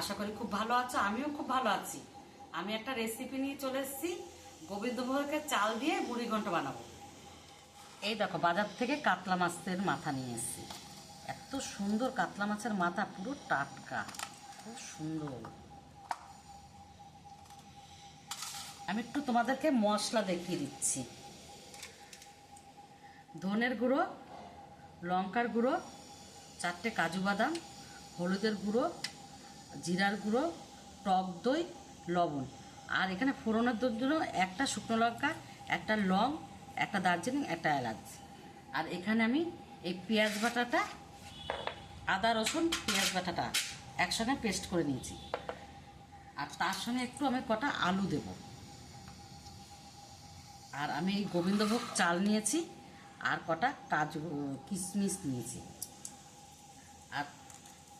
আশা করি খুব ভালো আছো, আমিও খুব ভালো আছি। আমি একটা রেসিপি নিয়ে চলে এসেছি গোবিন্দভোগকে চাল দিয়ে মুড়ি ঘন্ট বানাবো। এই দেখো, বাজার থেকে কাতলা মাছের মাথা নিয়ে এসেছি। এত সুন্দর কাতলা মাছের মাথা, পুরো টাটকা, খুব সুন্দর। আমি একটু তোমাদেরকে মশলা দেখিয়ে দিচ্ছি। ধনের গুঁড়ো, লঙ্কার গুঁড়ো, চারটে কাজু বাদাম, হলুদের গুঁড়ো জিরার গুঁড়ো, টক দই, লবণ। আর এখানে ফোড়নের জন্য একটা শুকনো লঙ্কা, একটা লং, একটা দার্জিলিং একটা এলাচ। আর এখানে আমি এই পেঁয়াজ বাটাটা, আদা, রসুন, পেঁয়াজ বাটাটা একসঙ্গে পেস্ট করে নিয়েছি। আর তার সঙ্গে একটু আমি কটা আলু দেব। আর আমি এই গোবিন্দভোগ চাল নিয়েছি, আর কটা কাজু, কিশমিশ নিয়েছি।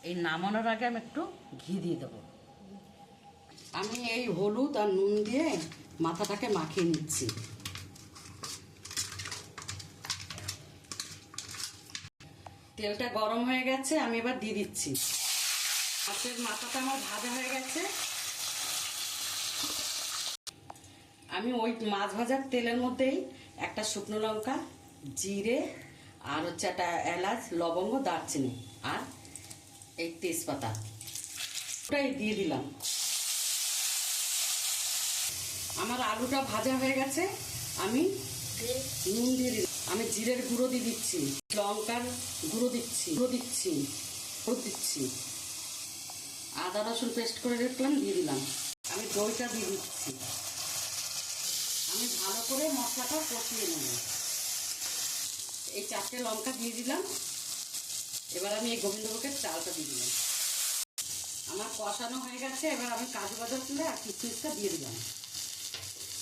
এই নামানোর আগে আমি একটু ঘি দিয়ে দেবো। আমি এই হলুদ আর নুন দিয়ে মাথাটাকে মাখিয়ে নিচ্ছি। তেলটা গরম হয়ে গেছে, আমি এবার দিয়ে দিচ্ছি। মাছের মাথাটা আমার ভাজা হয়ে গেছে। আমি ওই মাছ ভাজার তেলের মধ্যেই একটা শুকনো লঙ্কা, জিরে আর হচ্ছে একটা এলাচ, লবঙ্গ, দারচিনি আর এই তেজপাতা। ওটাই দিয়ে দিলাম। আমার আলুটা ভাজা হয়ে গেছে, আমি নুন দিয়ে আমি জিরের গুঁড়ো দিয়ে দিচ্ছি, লঙ্কার গুঁড়ো দিচ্ছি গুঁড়ো দিচ্ছি দিচ্ছি। আদা রসুন পেস্ট করে রাখলাম, দিয়ে দিলাম। আমি দইটা দিয়ে দিচ্ছি। আমি ভালো করে মশলাটা কষিয়ে নেব। এই চারটে লঙ্কা দিয়ে দিলাম। এবার আমি এই গোবিন্দভোগের চালটা দিয়ে দিলাম। আমার কষানো হয়ে গেছে, এবার আমি কাজু তুলে আর কিশমিশটা দিয়ে দিলাম।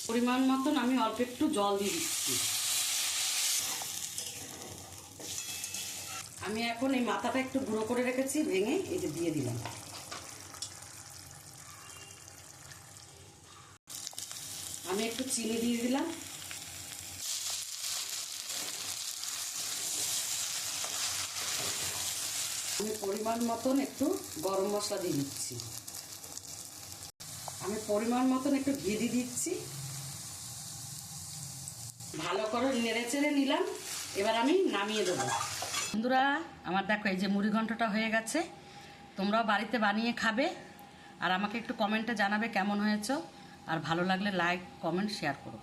পরিমাণ মতন আমি অল্প একটু জল দিয়ে দিচ্ছি। আমি এখন এই মাথাটা একটু গুঁড়ো করে রেখেছি, ভেঙে এই যে দিয়ে দিলাম। আমি একটু চিনি দিয়ে দিলাম। আমি পরিমাণ মতন একটু গরম মশলা দিয়ে দিচ্ছি। আমি পরিমাণ মতন একটু ঘি দিয়ে দিচ্ছি। ভালো করে নেড়ে চেড়ে নিলাম। এবার আমি নামিয়ে দেবো। বন্ধুরা, আমার দেখো এই যে মুড়ি ঘন্টটা হয়ে গেছে। তোমরাও বাড়িতে বানিয়ে খাবে। আর আমাকে একটু কমেন্টে জানাবে কেমন হয়েছে। আর ভালো লাগলে লাইক, কমেন্ট, শেয়ার করো।